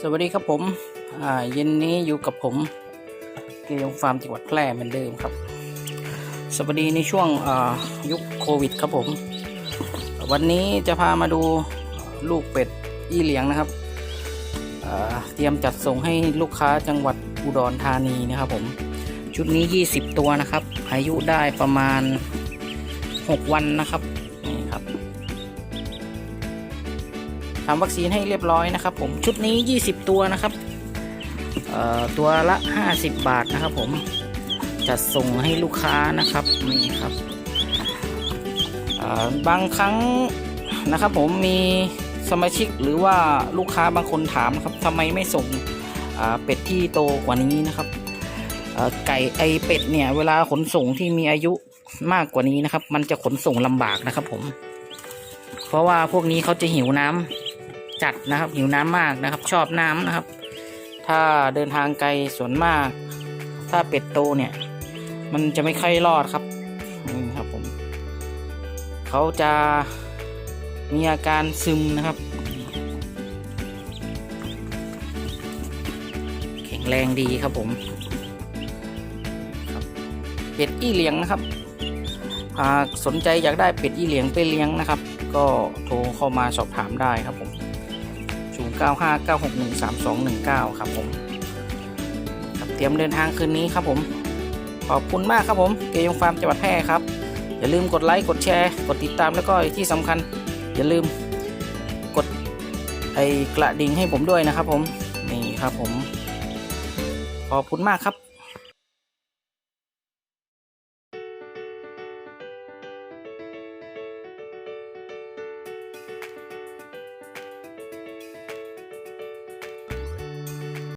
สวัสดีครับผมอ่าเย็นนี้อยู่กับผมเกยงฟาร์มจังหวัดแพร่เหมือนเดิมครับ สวัสดีในช่วงอ่ายุคโควิดครับผม วันนี้จะพามาดูลูกเป็ดอีเหลียงนะครับอ่าเตรียมจัดส่งให้ลูกค้าจังหวัดอุดรธานีนะครับผม ชุดนี้ 20 ตัวนะครับ อายุได้ประมาณ 6 วันนะครับนี่ครับ ทำวัคซีนให้เรียบร้อยนะครับ ผมชุดนี้ 20 ตัวนะครับตัวละ 50 บาทนะครับ ผมจัดส่งให้ลูกค้านะครับนี่ครับบางครั้งนะครับ ผมมีสมาชิกหรือว่าลูกค้าบางคนถามครับทำไมไม่ส่งเป็ดที่โตกว่านี้นะครับไก่ไอเป็ดเนี่ยเวลาขนส่งที่มีอายุมากกว่านี้นะครับ มันจะขนส่งลำบากนะครับ ผม เพราะว่าพวกนี้เขาจะหิวน้ำ จัดนะครับ หิวน้ำมากนะครับ ชอบน้ำนะครับ ถ้าเดินทางไกลส่วนมาก ถ้าเป็ดโตเนี่ย มันจะไม่ค่อยรอดครับนี่ครับผมเขาจะมีอาการซึมนะครับ แข็งแรงดีครับผมบเป็ดอี้เลี้ยงนะครับหากสนใจอยากได้เป็ดอี้เหลียงไปเลี้ยงนะครับ ก็โทรเข้ามาสอบถามได้ครับผม 0959613219 ครับผมครับเตรียมเดินทางคืนนี้ครับผม ขอบคุณมากครับผม เกยงฟาร์มจังหวัดแพร่ครับ อย่าลืมกดไลค์ กดแชร์ กดติดตามแล้วก็ที่สำคัญ อย่าลืมกดไอกระดิ่งให้ผมด้วยนะครับผม นี่ครับผม ขอบคุณมากครับ